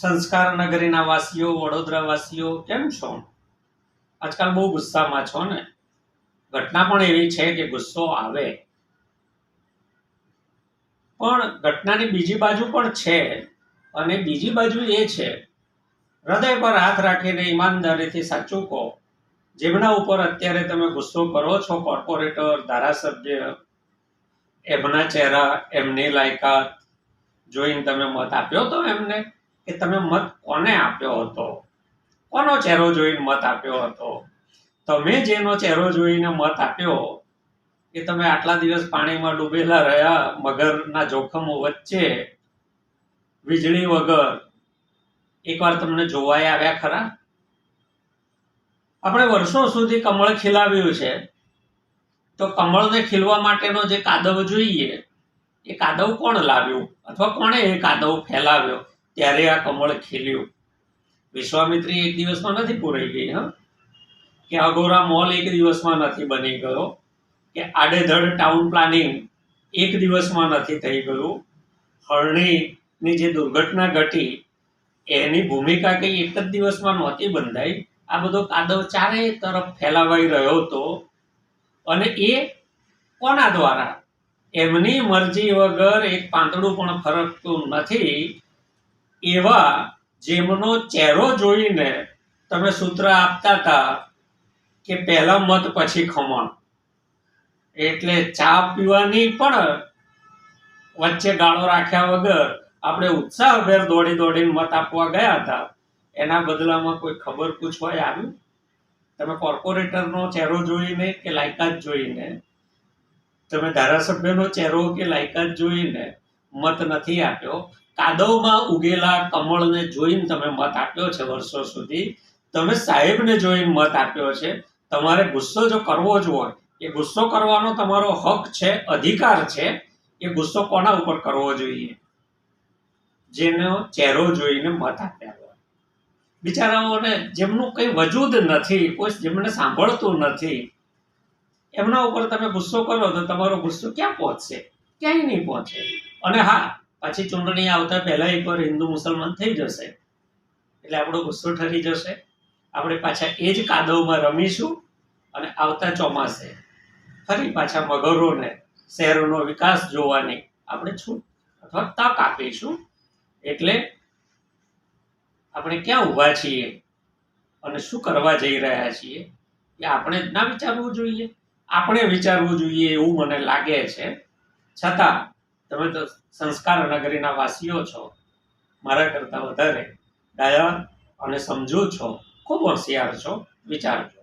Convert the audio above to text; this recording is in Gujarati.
સંસ્કાર નગરીના વાસીઓ, વડોદરા વાસીઓ, કેમ છો? આજકાલ બહુ ગુસ્સામાં છો ને? ઘટના પણ એવી છે કે ગુસ્સો આવે. પણ ઘટનાની બીજી બાજુ પણ છે અને બીજી બાજુ એ છે. હૃદય પર હાથ રાખીને ઈમાનદારીથી સાચું કહો. જેમના ઉપર અત્યારે તમે ગુસ્સો કરો છો, કોર્પોરેટર, ધારાસભ્ય, એમના ચહેરા, એમની લાયકાત, જોઈને તમે મત આપ્યો તો એમને. કે તમે મત કોને આપ્યો હતો? કોનો ચહેરો જોઈને મત આપ્યો હતો? તમે જેનો ચહેરો જોઈને મત આપ્યો કે તમે આટલા દિવસ પાણીમાં ડૂબેલા રહ્યા, મગરના જોખમો વચ્ચે, વીજળી વગર, એકવાર તમને જોવાય આવ્યા ખરા? આપણે વર્ષો સુધી કમળ ખીલાવ્યું છે. તો કમળને ખીલવા માટેનો જે કાદવ જોઈએ, એ કાદવ કોણ લાવ્યું? અથવા કોણે એ કાદવ ફેલાવ્યો? ત્યારે આ કમળ ખીલ્યું. વિશ્વામિત્રી એક દિવસમાં નથી પૂરાઈ ગઈ, હા? કે અગોરા મોલ એક દિવસમાં નથી બની ગયો, કે આડેધડ ટાઉન પ્લાનિંગ એક દિવસમાં નથી થઈ ગયું. હરણીની જે દુર્ઘટના ઘટી, એની ભૂમિકા કંઈ એક જ દિવસમાં નહોતી બંધાઈ. આ બધો કાદવ ચારે તરફ ફેલાવાઈ રહ્યો હતો. અને એ કોના દ્વારા? એમની મરજી વગર એક પાંતડું પણ ફરકતું નથી. એવા જેમનો ચહેરો જોઈને તમે સૂત્ર આપતા હતા કે પહેલા મત પછી ખમણ. એટલે ચા પીવાની પણ વચ્ચે ગાળો રાખ્યા વગર આપણે ઉત્સાહભેર દોડી દોડીને મત આપવા ગયા હતા. એના બદલામાં કોઈ ખબર પૂછવાય આવ્યું તમે કોર્પોરેટરનો ચહેરો જોઈને કે લાયકાત જોઈને? તમે ધારાસભ્યનો ચહેરો કે લાયકાત જોઈને મત નથી આપ્યો? કાદવમાં ઉગેલા કમળને જોઈને તમે મત આપ્યો છે વર્ષો સુધી. તમે સાહેબને જોઈને મત આપ્યો છે. તમારે ગુસ્સો જો કરવો જ હોય, એ ગુસ્સો કરવાનો તમારો હક છે, અધિકાર છે, એ ગુસ્સો કોના ઉપર કરવો જોઈએ? જેનો ચહેરો જોઈને મત આપ્યા હોય. બિચારાઓને જેમનું કંઈ વજૂદ નથી, કોઈ જેમને સાંભળતું નથી, એમના ઉપર તમે ગુસ્સો કરો તો તમારો ગુસ્સો ક્યાં પહોંચશે? ક્યાંય નહીં પહોંચે. અને હા પાછી ચૂંટણી આવતા પહેલા એકવાર હિન્દુ મુસલમાન થઈ જશે. એટલે આપણો ગુસ્સો ઠરી જશે. આપણે પાછા એ જ કાદવમાં રમીશું અને આવતા ચોમાસે ફરી પાછા મગરોને, શહેરોનો વિકાસ જોવાની આપણે છૂટ અથવા તક આપીશું. એટલે આપણે ક્યાં ઊભા છીએ અને શું કરવા જઈ રહ્યા છીએ એ આપણે જ ના વિચારવું જોઈએ. આપણે વિચારવું જોઈએ એવું મને લાગે છે. છતાં તમે તો સંસ્કાર નગરીના વાસીઓ છો. મારા કરતાં વધારે ડાયા અને સમજો છો. ખૂબ હોશિયાર છો. વિચારજો.